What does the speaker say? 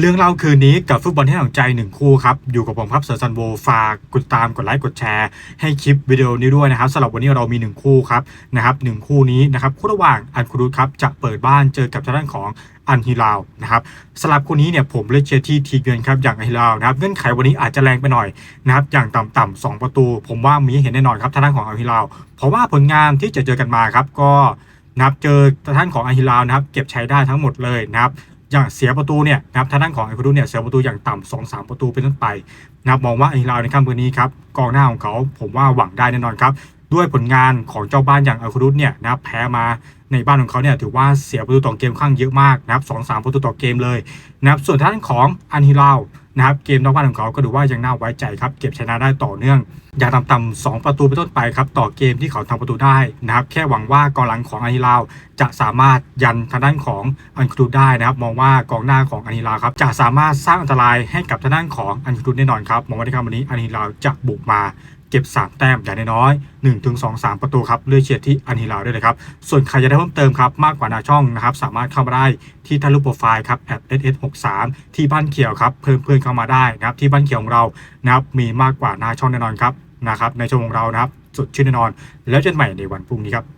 เรื่องเล่าคืนนี้กับฟุตบอลที่น่าสนใจหนึ่งคู่ครับ อยู่กับผมครับเซอร์ซันโวฝากกดตามกดไลค์กดแชร์ ให้คลิปวิดีโอนี้ด้วยนะครับสำหรับวันนี้เรามีหนึ่งคู่ครับนะครับหนึ่งคู่นี้นะครับคู่ระหว่างอันคุรุตครับจะเปิดบ้านเจอกับทางด้านของอันฮิลาวนะครับสำหรับคู่นี้เนี่ยผมเลือกเชียร์ที่ทีเกินครับอย่างอันฮิลาวนะครับเงื่อนไขวันนี้อาจจะแรงไปหน่อยนะครับอย่างต่ำๆสองประตู ผมว่ามีเห็นแน่นอนครับทางด้านของอันฮิลาวเพราะว่าผลงานที่จะเจอกันมาครับก็นับเจอทางด้านของอันฮิลาวนะครับเก็บใช้ได้ทั้งหมดเลยนะครับ อย่างเสียประตูเนี่ยนะครับทางด้านของไอคูดูเนี่ยเสียประตูอย่างต่ำสองสามประตูเป็นต้นไปนะครับมองว่าไอฮิลาลในค่ำคืนนี้ครับกองหน้าของเขาผมว่าหวังได้แน่นอนครับด้วยผลงานของเจ้าบ้านอย่างไอคูดูเนี่ยนะครับแพ้มาในบ้านของเขาเนี่ยถือว่าเสียประตูต่อเกมค่อนข้างเยอะมากนะครับสองสามประตูต่อเกมเลยนะครับส่วนท่านของอันฮิลาว นะครับเกมนอกบ้านของเขาก็ดูว่ายังน่าไว้ใจครับเก็บชนะได้ต่อเนื่อง อย่างต่ำๆสองประตูไปต้นไปครับต่อเกมที่เขาทำประตูได้นะครับแค่หวังว่ากองหลังของอันฮิลาวจะสามารถยันทางด้านของอันครูได้นะครับมองว่ากองหน้าของอานิลาครับจะสามารถสร้างอันตรายให้กับทางด้านของอันครูแน่นอนครับมองว่าในครั้งวันนี้อานิลาจะบุกมา เก็บ 3 แต้มอย่างน้อย1นถึง2 3ประตูครับเลือกเฉียดที่อันฮิลาด้วยเลยครับส่วนใครจะได้เพิ่มเติมครับมากกว่านาช่องนะครับสามารถเข้ามาได้ที่ทะลุโปรไฟล์ครับแอป @ss63 ที่บ้านเขียวครับเพิ่มเพื่อนเข้ามาได้นะครับที่บ้านเขียวของเรานะครับมีมากกว่านาช่องแน่นอนครับนะครับในช่วงของเรานะครับสุดชื่นแน่นอน แล้วเจอกันใหม่ในวันพรุ่งนี้ครับ